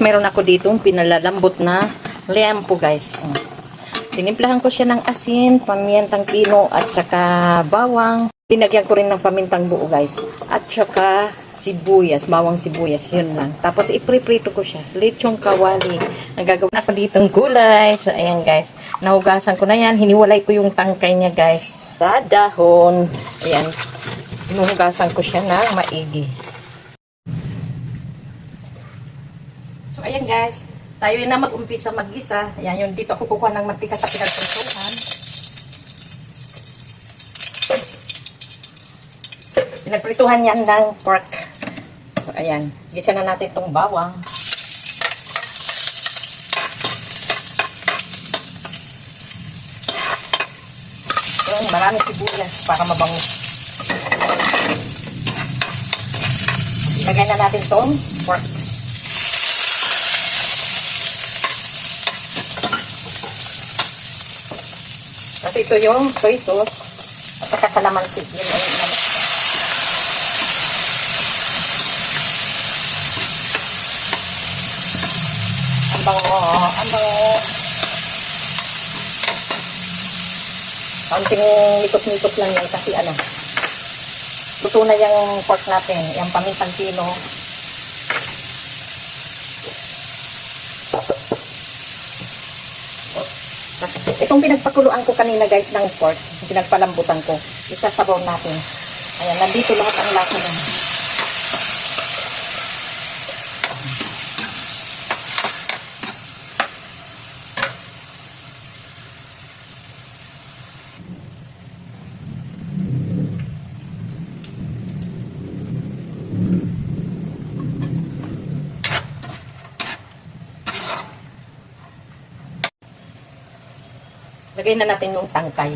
Meron ako dito pinalalambot na liampo guys. Mm. Tinimplahan ko siya ng asin, pamiyantang pino at saka bawang. Pinagyan ko rin ng pamintang buo guys. At saka sibuyas, bawang sibuyas, yun lang. Tapos ipriprito ko siya. Lechong kawali. Nagagawin ako ditong gulay. So ayan guys. Nahugasan ko na yan. Hiniwalay ko yung tangkay niya guys. Sa dahon. Ayan. Hinuhugasan ko siya ng maigi. So, ayan guys. Tayo na mag-umpisa mag-isa. Ayan, yun dito ako kukuha ng mantika sa pinagpintuhan. Pinagprituhan yan ng pork. So, ayan. Gisa na natin itong bawang. Yung marami sibuyas para mabango. Ilagay na natin itong pork. Kasi ito yung soy sauce at saka kalamansi. Yun ay yun. Ang bango, ang bango. Kaunting likot-likot lang yan kasi ano. Luto na yung pork natin, yung pamintang pino. Itong pinagpakuluan ko kanina guys ng pork, pinagpalambutan ko, isasabaw natin. Ayan, nandito lahat ang lasa na. Lagay na natin yung tangkay.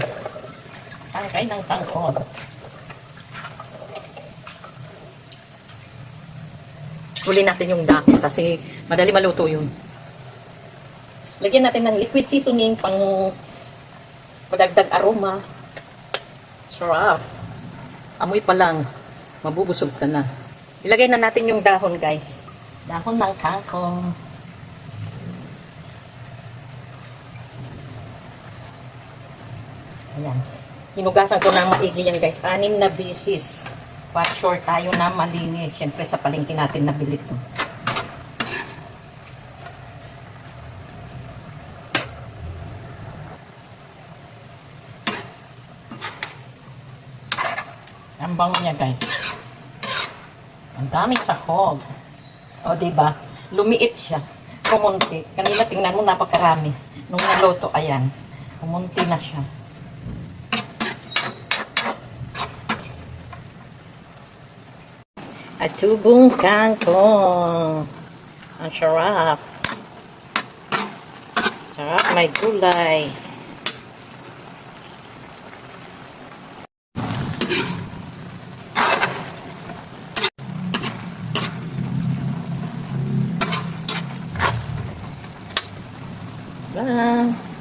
Tangkay ng tangkod. Huli natin yung dako kasi madali maluto yun. Lagyan natin ng liquid seasoning pang padagdag aroma. Sarap. Amoy pa lang. Mabubusog ka na. Ilagay na natin yung dahon guys. Dahon ng kangkong. Ayan. Hinugasan ko na maigi yan guys. Anim na bisis. But sure tayo na malinis. Siyempre sa palengke natin nabili to. Ang bango niya guys. Ang daming sahog. O diba? Lumiit siya. Kumunti. Kanina tingnan mo napakarami. Nung naluto, ayan. Kumunti na siya. Atubong kangkong. Ang sarap. Sarap, may gulay. Bye.